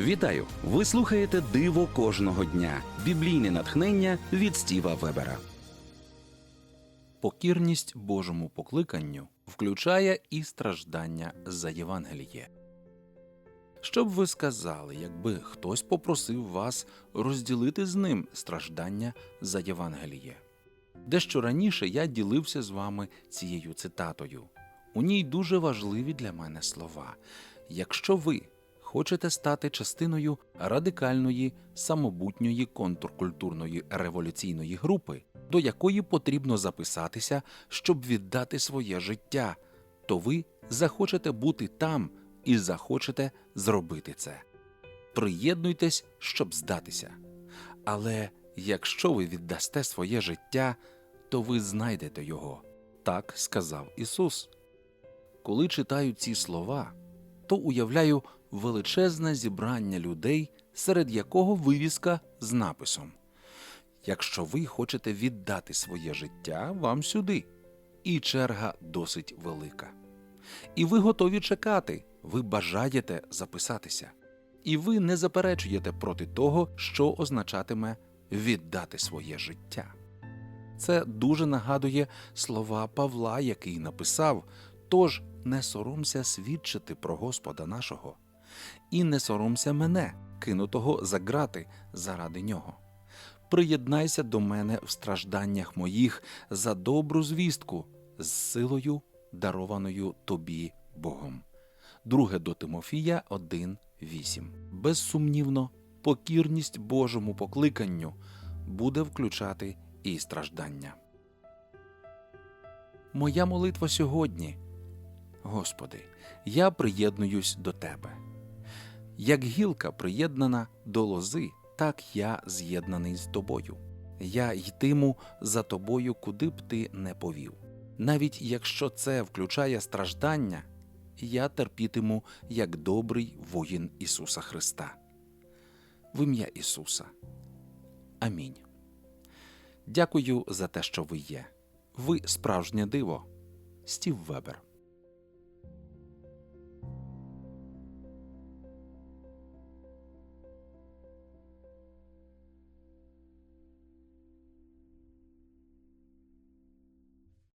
Вітаю! Ви слухаєте Диво кожного дня. Біблійне натхнення від Стіва Вебера. Покірність Божому покликанню включає і страждання за Євангеліє. Що б ви сказали, якби хтось попросив вас розділити з ним страждання за Євангеліє? Дещо раніше я ділився з вами цією цитатою. У ній дуже важливі для мене слова. Якщо ви хочете стати частиною радикальної, самобутньої контркультурної революційної групи, до якої потрібно записатися, щоб віддати своє життя, то ви захочете бути там і захочете зробити це. Приєднуйтесь, щоб здатися. Але якщо ви віддасте своє життя, то ви знайдете його. Так сказав Ісус. Коли читаю ці слова, то уявляю величезне зібрання людей, серед якого вивіска з написом Якщо ви хочете віддати своє життя, вам сюди. І черга досить велика. І ви готові чекати, ви бажаєте записатися. І ви не заперечуєте проти того, що означатиме віддати своє життя. Це дуже нагадує слова Павла, який написав: Тож не соромся свідчити про Господа нашого, і не соромся мене, кинутого за грати заради нього. Приєднайся до мене в стражданнях моїх за добру звістку з силою, дарованою тобі Богом. Друге до Тимофія 1.8. Безсумнівно, покірність Божому покликанню буде включати і страждання. Моя молитва сьогодні. Господи, я приєднуюсь до Тебе. Як гілка приєднана до лози, так я з'єднаний з тобою. Я йтиму за тобою, куди б ти не повів. Навіть якщо це включає страждання, я терпітиму як добрий воїн Ісуса Христа. В ім'я Ісуса. Амінь. Дякую за те, що ви є. Ви справжнє диво. Стів Вебер.